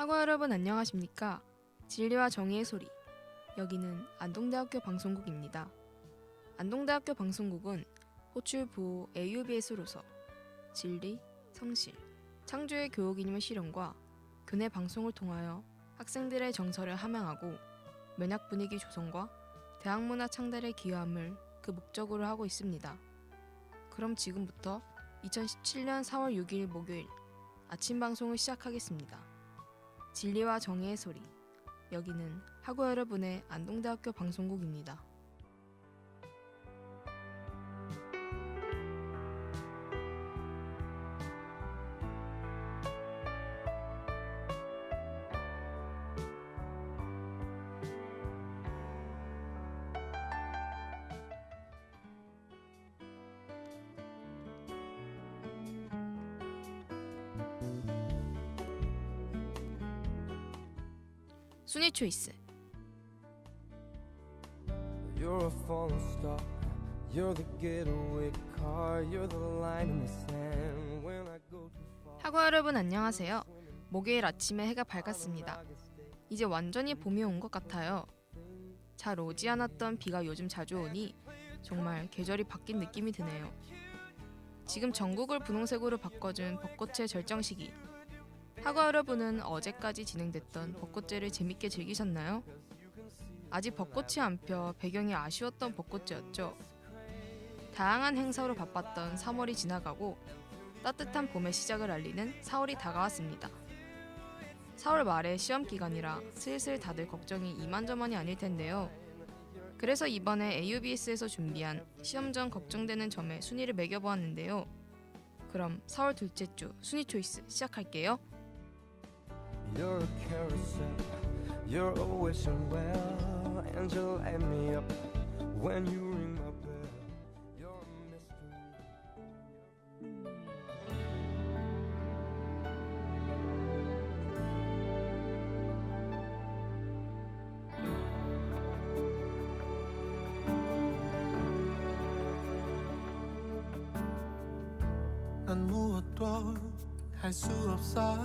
학우 여러분 안녕하십니까? 진리와 정의의 소리. 여기는 안동대학교 방송국입니다. 안동대학교 방송국은 호출부 AUBS로서 진리, 성실, 창조의 교육 이념의 실현과 교내 방송을 통하여 학생들의 정서를 함양하고 면학 분위기 조성과 대학 문화 창달에 기여함을 그 목적으로 하고 있습니다. 그럼 지금부터 2017년 4월 6일 목요일 아침 방송을 시작하겠습니다. 진리와 정의의 소리. 여기는 학우 여러분의 안동대학교 방송국입니다. 초이스. You're a falling star. You're the getaway car. You're the line in the sand. When I go too far. 학우 여러분 안녕하세요. 목요일 아침에 해가 밝았습니다. 이제 완전히 봄이 온 것 같아요. 잘 오지 않았던 비가 요즘 자주 오니 정말 계절이 바뀐 느낌이 드네요. 지금 전국을 분홍색으로 바꿔준 벚꽃의 절정 시기. 학우 여러분은 어제까지 진행됐던 벚꽃제를 재밌게 즐기셨나요? 아직 벚꽃이 안 펴 배경이 아쉬웠던 벚꽃제였죠. 다양한 행사로 바빴던 3월이 지나가고 따뜻한 봄의 시작을 알리는 4월이 다가왔습니다. 4월 말에 시험 기간이라 슬슬 다들 걱정이 이만저만이 아닐 텐데요. 그래서 이번에 AUBS에서 준비한 시험 전 걱정되는 점에 순위를 매겨보았는데요. 그럼 4월 둘째 주 순위 초이스 시작할게요. You're a carousel. You're always unwell. And you light me up when you ring my bell. You're a mystery. 난 무엇도 할 수 없어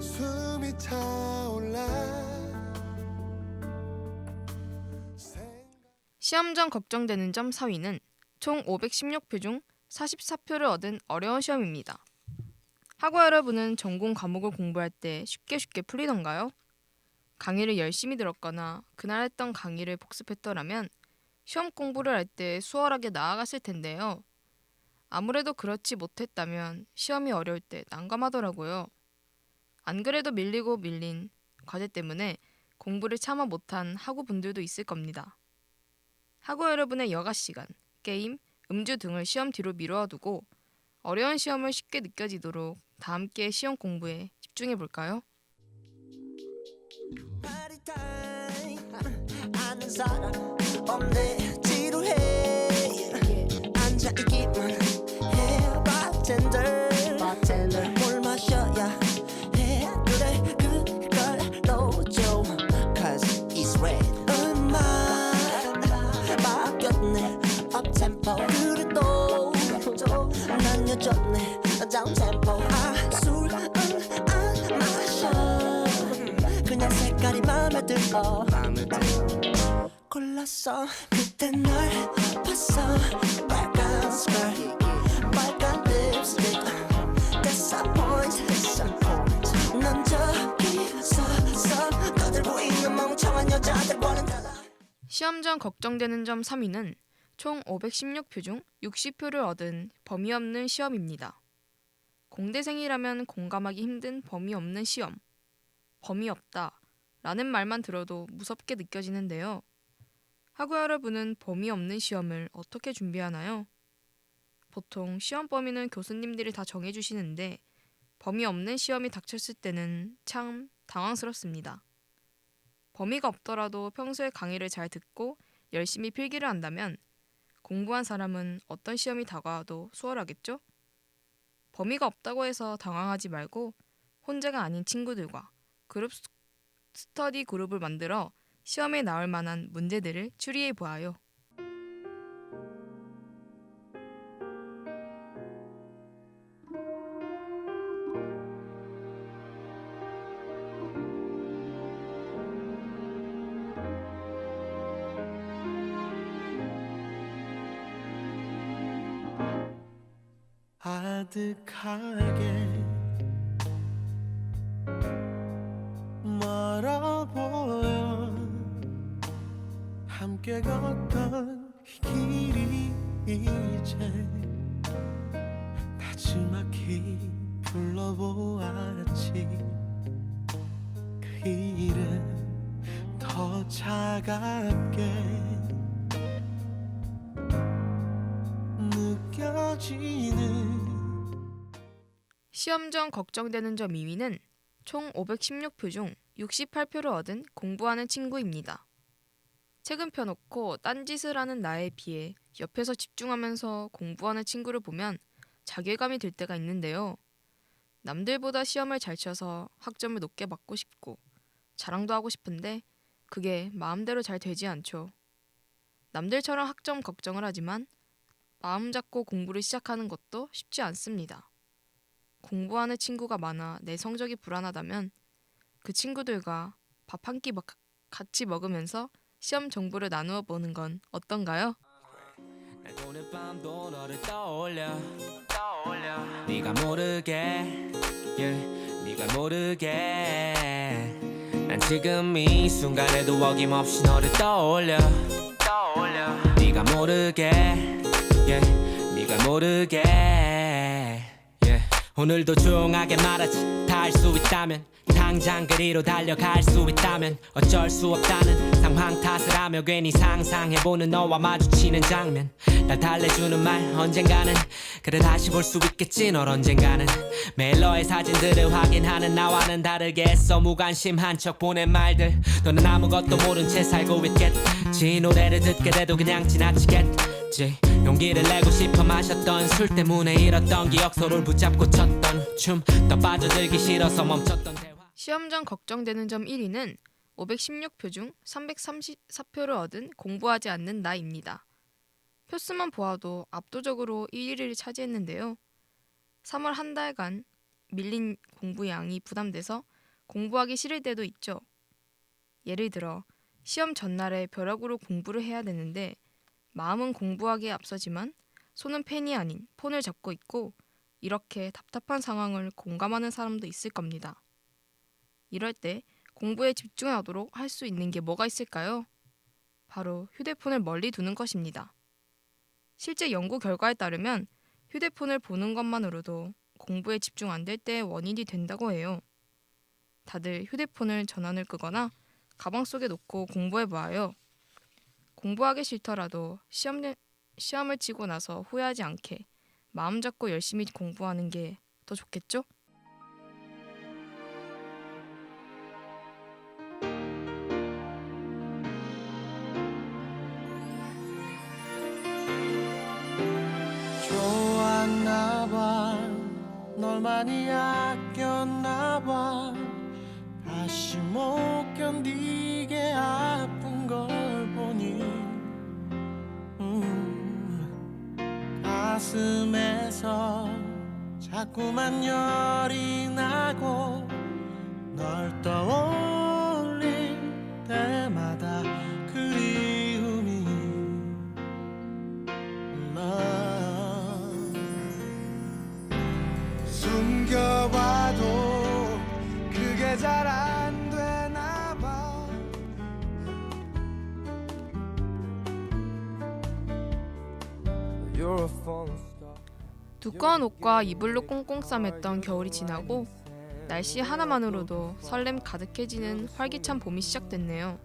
숨이 차올라 시험 전 걱정되는 점 4위는 총 516표 중 44표를 얻은 어려운 시험입니다. 학우 여러분은 전공 과목을 공부할 때 쉽게 쉽게 풀리던가요? 강의를 열심히 들었거나 그날 했던 강의를 복습했더라면 시험 공부를 할 때 수월하게 나아갔을 텐데요. 아무래도 그렇지 못했다면 시험이 어려울 때 난감하더라고요. 안 그래도 밀리고 밀린 과제 때문에 공부를 참아 못한 학우분들도 있을 겁니다. 학우 여러분의 여가 시간, 게임, 음주 등을 시험 뒤로 미루어 두고 어려운 시험을 쉽게 느껴지도록 다 함께 시험 공부에 집중해 볼까요? 사람 없네 지루해 앉아 있기만 난 여전해 down tempo 아술은 안 마셔. 그냥 색깔이 마음에 들어. 골랐어. 그때 널 봤어. 빨간 스컬 빨간 립스틱. disappoint 넌 저기 서서 떠들고 있는 멍청한 여자들과는 달라 시험 전 걱정되는 점 3위는 총 516표 중 60표를 얻은 범위 없는 시험입니다. 공대생이라면 공감하기 힘든 범위 없는 시험. 범위 없다 라는 말만 들어도 무섭게 느껴지는데요. 학우 여러분은 범위 없는 시험을 어떻게 준비하나요? 보통 시험 범위는 교수님들이 다 정해주시는데 범위 없는 시험이 닥쳤을 때는 참 당황스럽습니다. 범위가 없더라도 평소에 강의를 잘 듣고 열심히 필기를 한다면 공부한 사람은 어떤 시험이 다가와도 수월하겠죠? 범위가 없다고 해서 당황하지 말고 혼자가 아닌 친구들과 그룹 스- 스터디 그룹을 만들어 시험에 나올 만한 문제들을 추리해 보아요. 아득하게 멀어 보여 함께 걷던 길이 이제 다짐하게 불러보았지. 그 일은 더 차갑게 시험 전 걱정되는 점 2위는 총 516표 중 68표를 얻은 공부하는 친구입니다. 책은 펴놓고 딴짓을 하는 나에 비해 옆에서 집중하면서 공부하는 친구를 보면 자괴감이 들 때가 있는데요. 남들보다 시험을 잘 쳐서 학점을 높게 받고 싶고 자랑도 하고 싶은데 그게 마음대로 잘 되지 않죠. 남들처럼 학점 걱정을 하지만 마음 잡고 공부를 시작하는 것도 쉽지 않습니다. 공부하는 친구가 많아 내 성적이 불안하다면 그 친구들과 밥 한 끼 같이 먹으면서 시험 정보를 나누어 보는 건 어떤가요? 날 오늘 밤도 너를 떠올려. 떠올려. 네가 모르게 yeah, 네가 모르게. 난 지금 이 순간에도 어김없이 너를 떠올려. 떠올려. 네가 모르게 yeah, 네가 모르게. yeah. 오늘도 조용하게 말하지 다 할 수 있다면 당장 그리로 달려갈 수 있다면 어쩔 수 없다는 상황 탓을 하며 괜히 상상해보는 너와 마주치는 장면. 날 달래주는 말 언젠가는 그래 다시 볼 수 있겠지 널 언젠가는. 너의 사진들을 확인하는 나와는 다르게 써 무관심한 척 보낸 말들. 너는 아무것도 모른 채 살고 있겠지. 노래를 듣게 돼도 그냥 지나치겠지 용기를 내고 싶어 마셨던 술 때문에 잃었던 기억 서로를 붙잡고 췄던 춤 더 빠져들기 싫어서 멈췄던 대화 시험 전 걱정되는 점 1위는 516표 중 334표를 얻은 공부하지 않는 나입니다. 표수만 보아도 압도적으로 1위를 차지했는데요. 3월 한 달간 밀린 공부 양이 부담돼서 공부하기 싫을 때도 있죠. 예를 들어 시험 전날에 벼락으로 공부를 해야 되는데 마음은 공부하기에 앞서지만 손은 펜이 아닌 폰을 잡고 있고 이렇게 답답한 상황을 공감하는 사람도 있을 겁니다. 이럴 때 공부에 집중하도록 할 수 있는 게 뭐가 있을까요? 바로 휴대폰을 멀리 두는 것입니다. 실제 연구 결과에 따르면 휴대폰을 보는 것만으로도 공부에 집중 안 될 때의 원인이 된다고 해요. 다들 휴대폰을 전원을 끄거나 가방 속에 놓고 공부해 봐요. 공부하기 싫더라도 시험, 시험을 치고 나서 후회하지 않게 마음 잡고 열심히 공부하는 게 더 좋겠죠? 널 많이 아꼈나봐 다시 못 견디게 아 가슴에서 자꾸만 열이 나고 널 떠올릴 두꺼운 옷과 이불로 꽁꽁 싸맸던 겨울이 지나고 날씨 하나만으로도 설렘 가득해지는 활기찬 봄이 시작됐네요.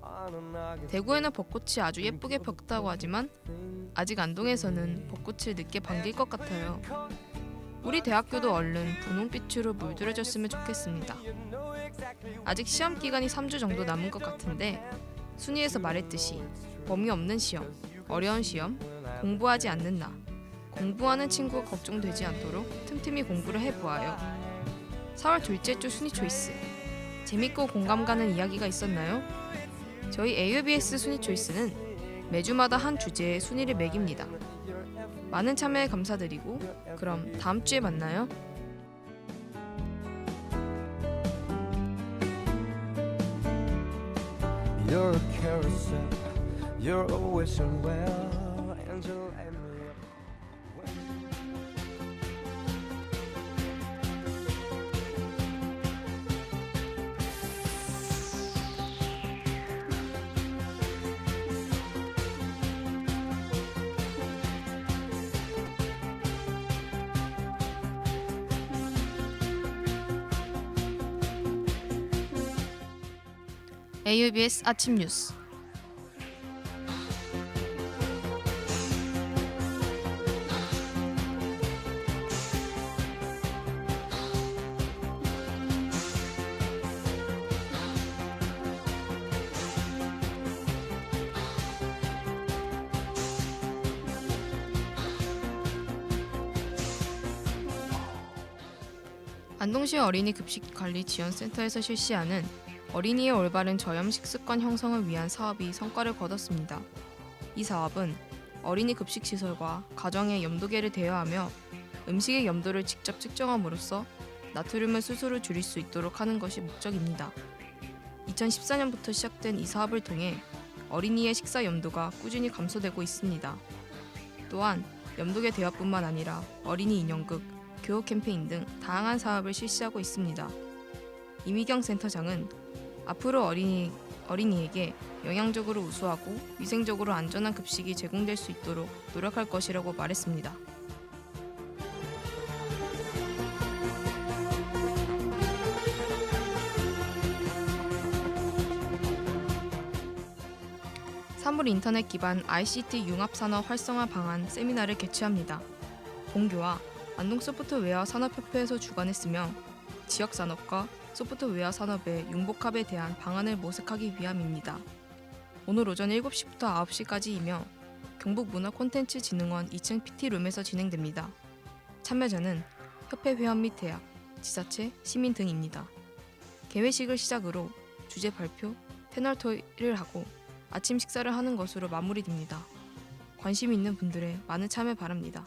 대구에는 벚꽃이 아주 예쁘게 폈다고 하지만 아직 안동에서는 벚꽃을 늦게 반길 것 같아요. 우리 대학교도 얼른 분홍빛으로 물들여졌으면 좋겠습니다. 아직 시험 기간이 3주 정도 남은 것 같은데 순위에서 말했듯이 범위 없는 시험, 어려운 시험, 공부하지 않는 나. 공부하는 친구 걱정되지 않도록 틈틈이 공부를 해보아요. 4월 둘째 주 순위 초이스. 재밌고 공감 가는 이야기가 있었나요? 저희 AUBS 순위 초이스는 매주마다 한 주제의 순위를 매깁니다. 많은 참여에 감사드리고 그럼 다음 주에 만나요. You're a carousel, you're always well, and you AUBS 아침 뉴스. 안동시 어린이 급식 관리 지원센터에서 실시하는 어린이의 올바른 저염 식 습관 형성을 위한 사업이 성과를 거뒀습니다. 이 사업은 어린이 급식 시설과 가정의 염도계를 대여하며 음식의 염도를 직접 측정함으로써 나트륨을 스스로 줄일 수 있도록 하는 것이 목적입니다. 2014년부터 시작된 이 사업을 통해 어린이의 식사 염도가 꾸준히 감소되고 있습니다. 또한 염도계 대여뿐만 아니라 어린이 인형극, 교육 캠페인 등 다양한 사업을 실시하고 있습니다. 이미경 센터장은 앞으로 어린이, 어린이에게 영양적으로 우수하고 위생적으로 안전한 급식이 제공될 수 있도록 노력할 것이라고 말했습니다. 사물 인터넷 기반 ICT 융합 산업 활성화 방안 세미나를 개최합니다. 본교와 안동 소프트웨어 산업협회에서 주관했으며 지역 산업과 소프트웨어 산업의 융복합에 대한 방안을 모색하기 위함입니다. 오늘 오전 7시부터 9시까지이며 경북문화콘텐츠진흥원 2층 PT룸에서 진행됩니다. 참여자는 협회 회원 및 대학, 지자체, 시민 등입니다. 개회식을 시작으로 주제 발표, 패널 토의를 하고 아침 식사를 하는 것으로 마무리됩니다. 관심 있는 분들의 많은 참여 바랍니다.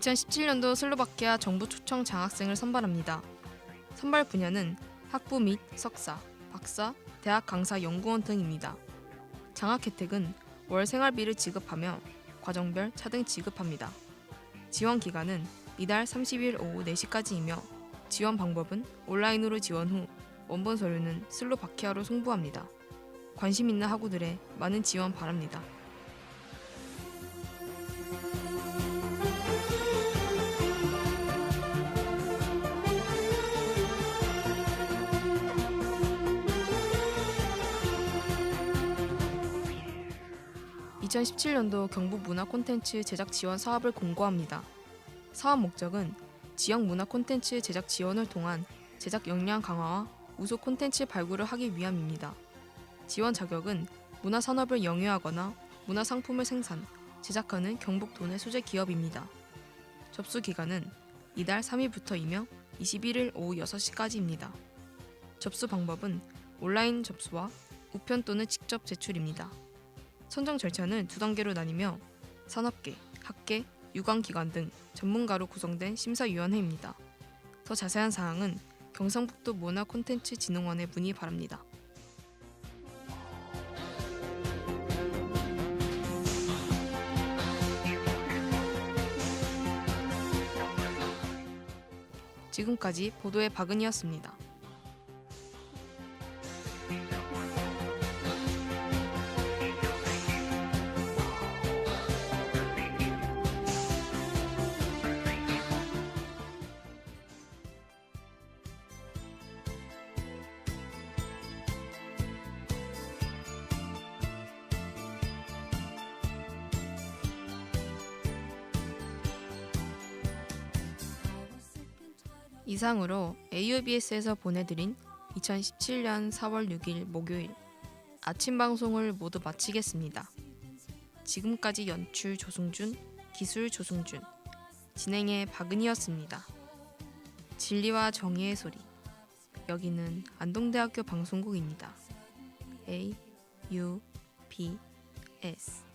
(2017년도) 슬로바키아 정부 초청 장학생을 선발합니다. 선발 분야는 학부 및 석사, 박사, 대학 강사 연구원 등입니다. 장학 혜택은 월 생활비를 지급하며 과정별 차등 지급합니다. 지원 기간은 이달 30일 오후 4시까지이며 지원 방법은 온라인으로 지원 후 원본 서류는 슬로바키아로 송부합니다. 관심 있는 학우들의 많은 지원 바랍니다. (2017년도) 경북 문화 콘텐츠 제작 지원 사업을 공고합니다. 사업 목적은 지역 문화 콘텐츠 제작 지원을 통한 제작 역량 강화와 우수 콘텐츠 발굴을 하기 위함입니다. 지원 자격은 문화 산업을 영위하거나 문화 상품을 생산, 제작하는 경북 도내 소재 기업입니다. 접수 기간은 이달 3일부터이며 21일 오후 6시까지입니다. 접수 방법은 온라인 접수와 우편 또는 직접 제출입니다. 선정 절차는 두 단계로 나뉘며 산업계, 학계, 유관기관 등 전문가로 구성된 심사위원회입니다. 더 자세한 사항은 경상북도 문화콘텐츠진흥원에 문의 바랍니다. 지금까지 보도의 박은이었습니다. 이상으로 AUBS에서 보내드린 2017년 4월 6일 목요일 아침 방송을 모두 마치겠습니다. 지금까지 연출 조승준, 기술 조승준, 진행의 박은이었습니다. 진리와 정의의 소리. 여기는 안동대학교 방송국입니다. A U B S